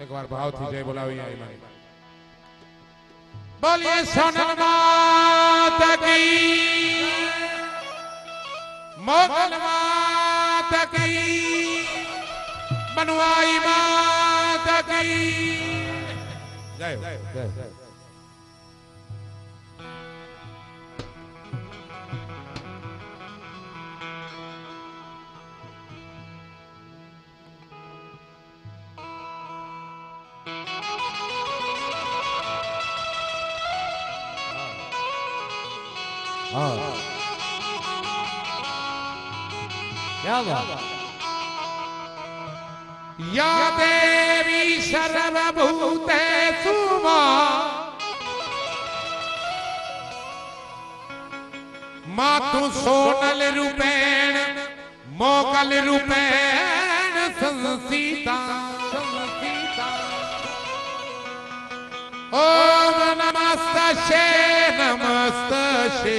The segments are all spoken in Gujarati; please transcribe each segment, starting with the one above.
એકવાર ભાવથી જય બોલાવી આઈ મારી બોલીએ સોનલ માત કી. મોગલ માત કી. બનવાઈ માત કી. જય જય क्या बात? या देवी सर्वभूते सुमा। मातु सोनल रूपेण मोकल रूपेण, संसीता ओम नमस्त शे नमस्त शे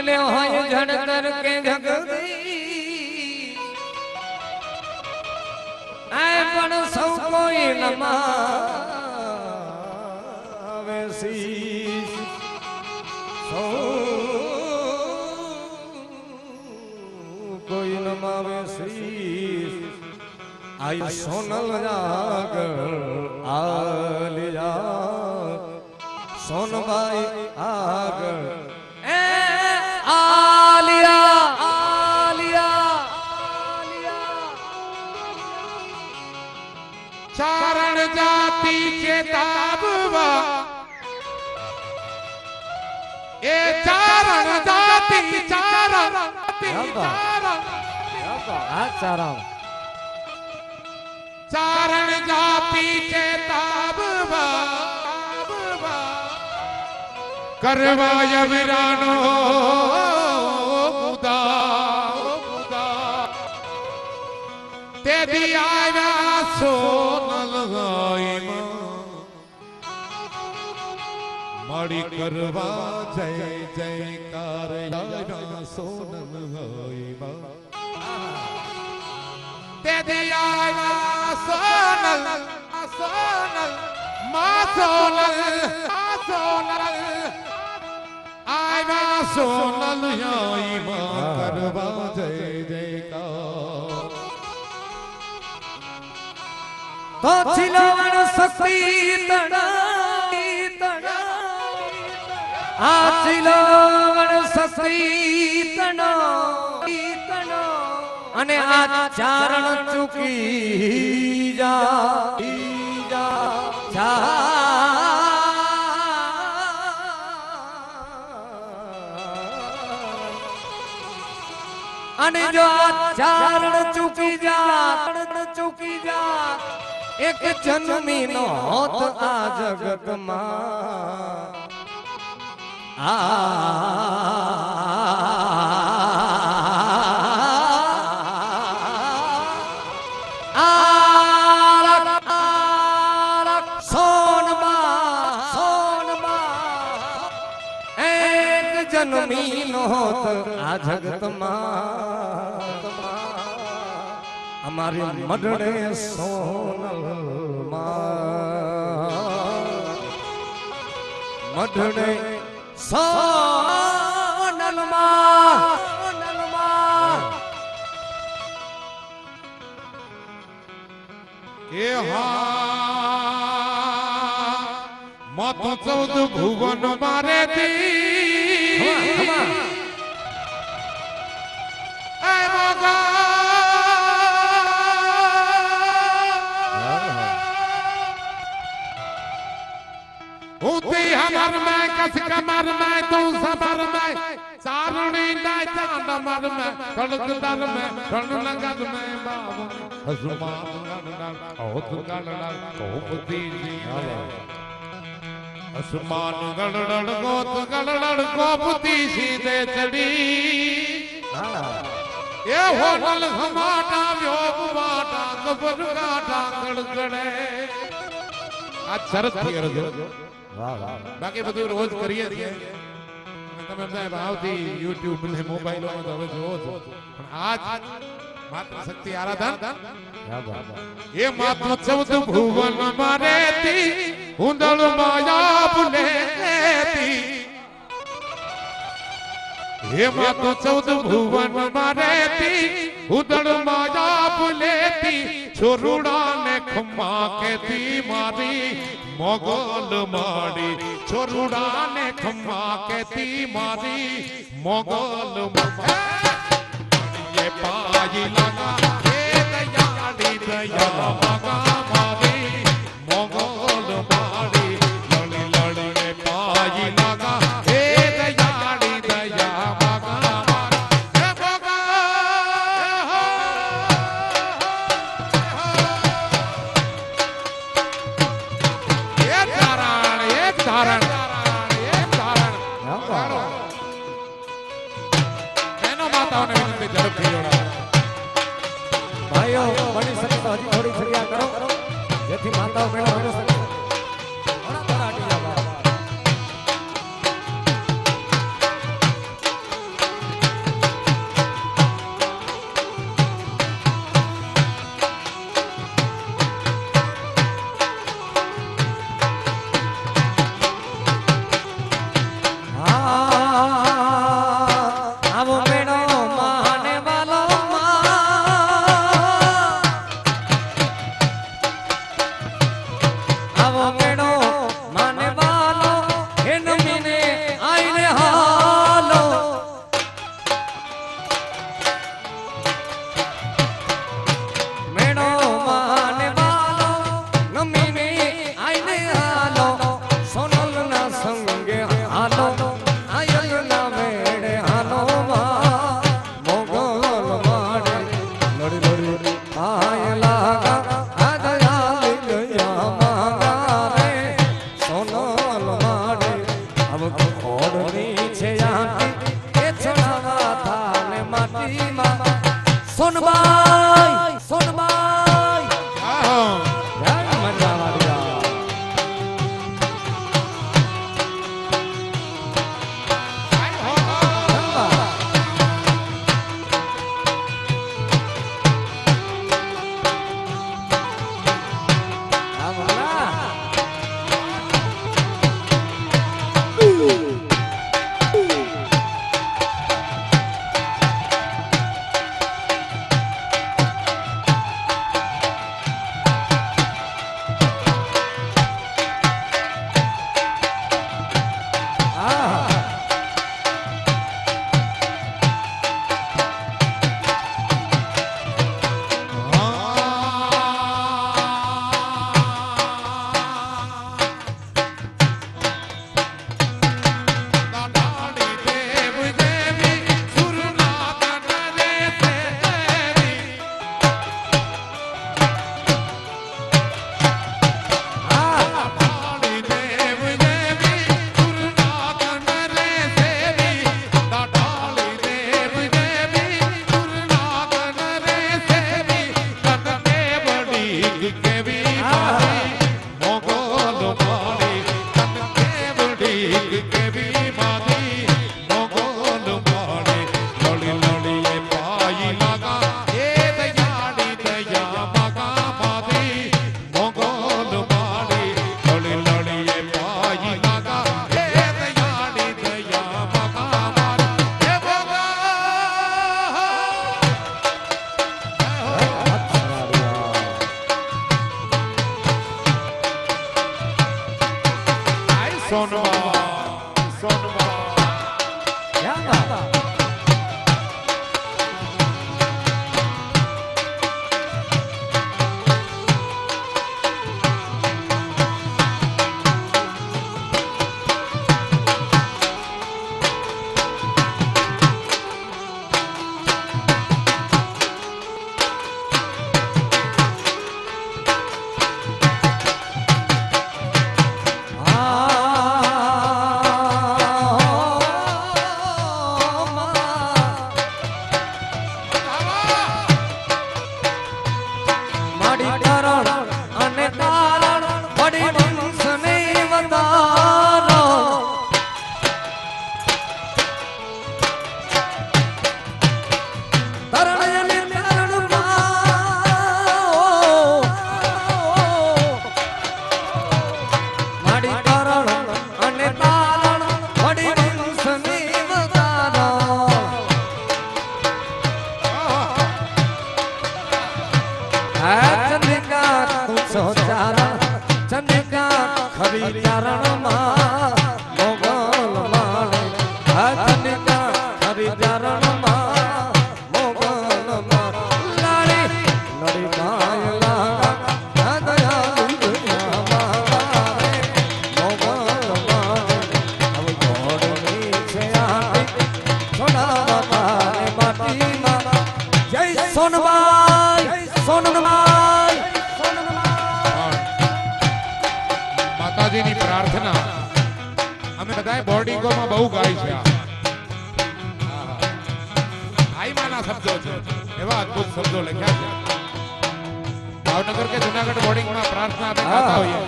ભલે ને હોય જણતર કે જગદી આ પણ સૌ કોઈ નમાવે શીશ. સૌ કોઈ નમાવે શીશ. આઈ સોનલ આગળ આલિયા. સોનબાઈ આગળ ચારણ જાતિ ચેતાવવા કરવા યવરાનો મુદા મુદા તેથી આવ્યા મળી કરવા જય જયકાર આવ્યા હોય તેથી આવ્યા સોનલ આ સોનલ મા સોનલ આ સોનલ. આવ્યા સોનલ ગાયમાં કરવા જય જયકાર. તો છિલવણ શક્તિ તણાઈ અને આ ચારણ ચૂકી જા અને જો આ ચારણ ચૂકી જા ચૂકી જા, એક જન્મી નો હોત આ સોનમાં એક જન્મી નો હોત આ જગતમાં અમારી મડડે સોનલ મડડે કે હા મત ચૌદ ભુવન મારે કચ્છ કમર મેં, તું સબર મેં. ચારણી ના ચાંદ મર મેં ખડક દર મેં, રણ નગર મેં બાબ હસમાત ગણના ઓત ગણના કોપતી જીવા અસમાન ગળડ ગોત ગળડ ગોપતી સીધે ચડી. એ હોટલ હમાટા વ્યોપ વાટા ગબર ગાટા ગળગડે આ સરસ બાકી બધું રોજ કરીએ છીએ. તમે સાહેબ આવતી યુટ્યુબ ને મોબાઈલોમાં તો હવે જોવો છો. પણ આજ માત્ર શક્તિ આરાધન. એ માત્ર ચૌદ ભુવન મારેતી ઉંદળ માયા ભૂલેતી હે માતો ચૌદ ભુવન મારેતી ઉદળ માયા ભૂલેતી છોરુડા ને ખમ્મા કેતી મારી. મોગલ માડી છોરુડાને ખમ્મા કેતી મારી મોગલ માડી. પાઈ લગા એ દયાળી દયા મગા ધારણ. બહેનો માતાઓને વિનંતી ઝડપથી જોડાઓ. ભાઈઓ બની શકે તો હજી થોડી ફરિયાદ કરો. જેથી માતાઓ મેળો આય ખરી ચરણ એવા અદભુત શબ્દો લખ્યા છે? ભાવનગર કે જુનાગઢ બોર્ડિંગમાં પ્રાર્થના આપણે ગાતા હોઈએ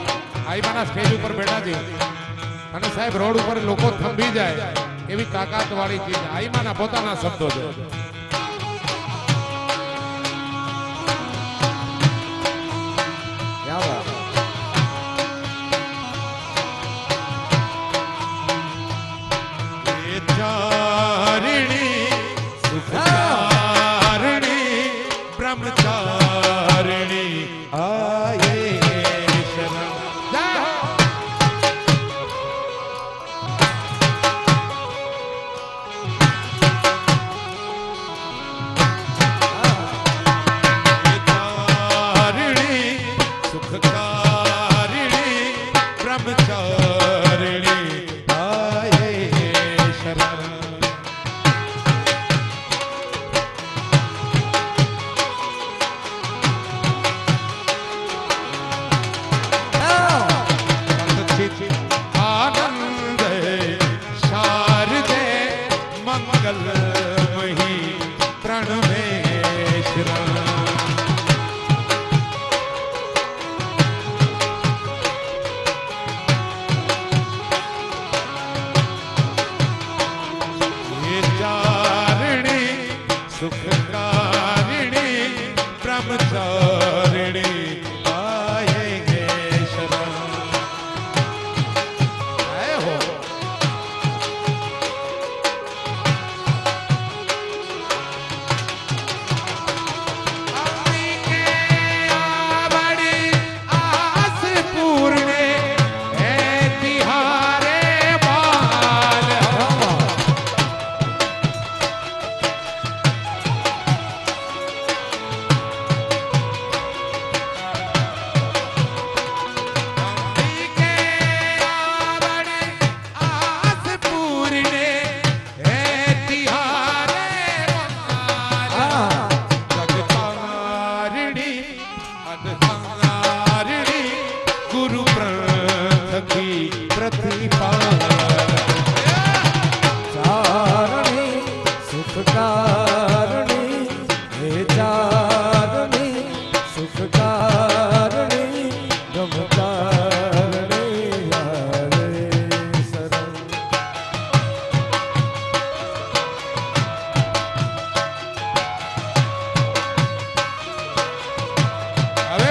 આઈમાના સ્ટેજ ઉપર બેઠા છીએ. અને સાહેબ રોડ ઉપર લોકો થંભી જાય એવી તાકાત વાળી ચીજ. આઈમાના પોતાના શબ્દો છે.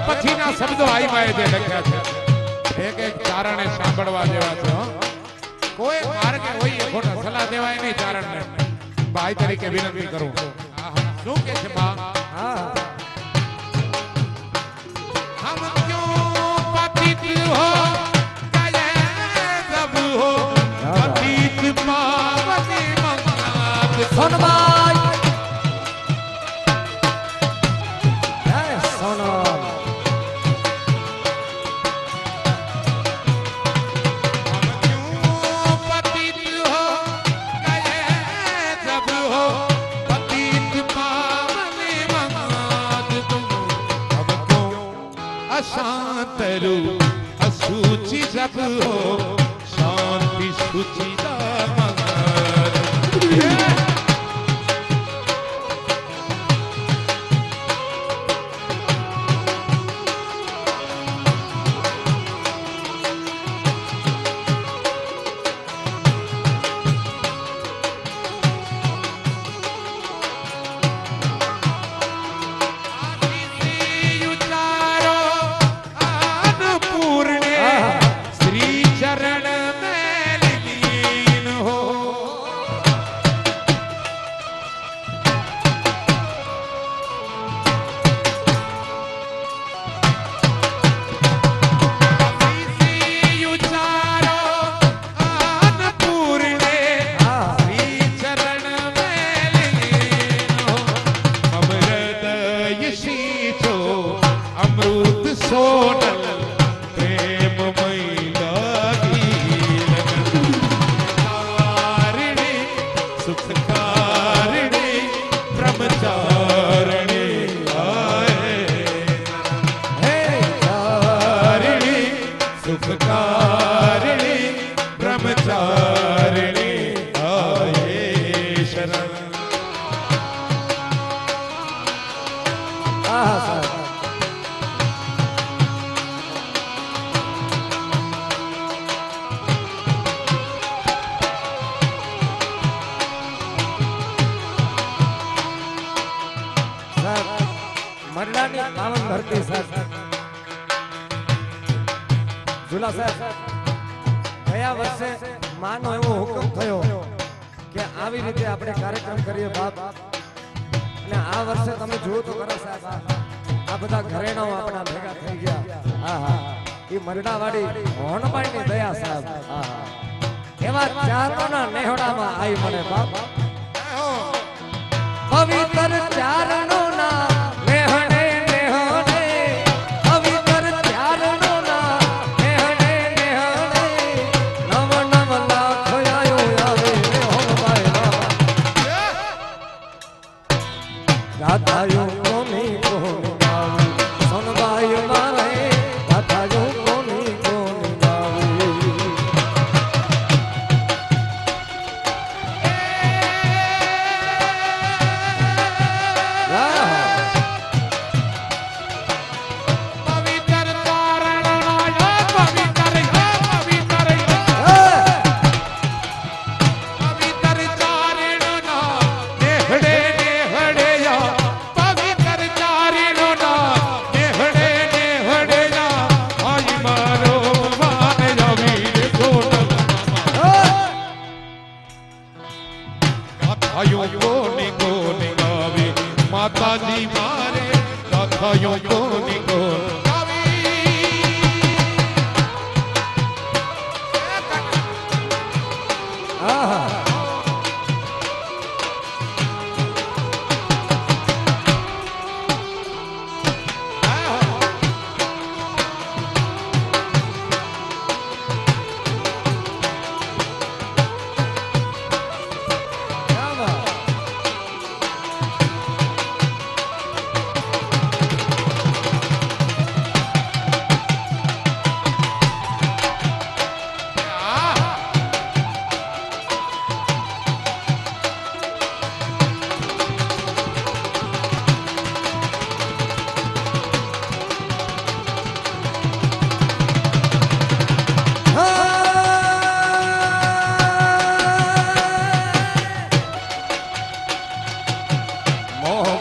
પછીના શબ્દો એક એક ચારણે સાંભળવા જેવા કોઈ માર્ગ હોય ખોટા સલાહ દેવાય નહીં ચારણને. ભાઈ તરીકે વિનંતી કરું. શું કે છે સોટ પાવન ધરતી સાહેબ. ઝુલા સાહેબ, ગયા વર્ષે માનો એવો હુકમ થયો કે આવી રીતે આપણે કાર્યક્રમ કરીએ બાપ. અને આ વર્ષે તમે જુઓ તો ખરા સાહેબ, આ- બધા ઘરેણાઓ આપણા ભેગા થઈ ગયા. હા હા. એ મરડાવાડી હોનબાઈની દયા સાહેબ. હા હા. એવા ચારણોના નેહડામાં આવી મને બાપ. પવિત્ર ચારણોના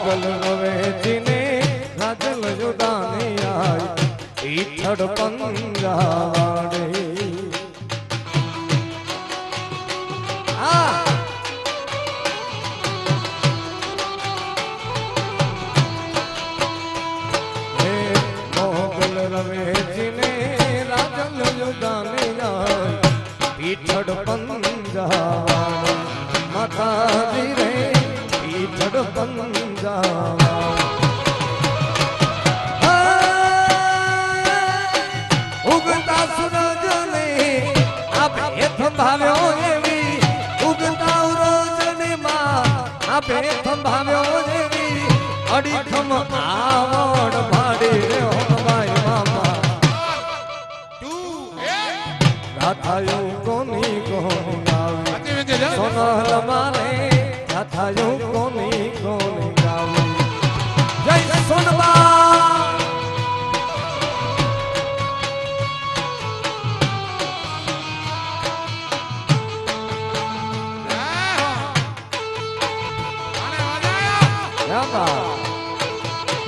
મોગલ વેચીને રાજલ જુદાની આઈ ઈથડ પંજાવાડે આપે. થંભાવ્યો એવી. ઉગતા સૂરજને માં આપે થંભાવ્યો એવી. અડીખમ આવડ ભાડી રે હોવાય મામા. ગાથાયું કોની કોની ગાવી? સોનલ મારે ગાથાયું કોની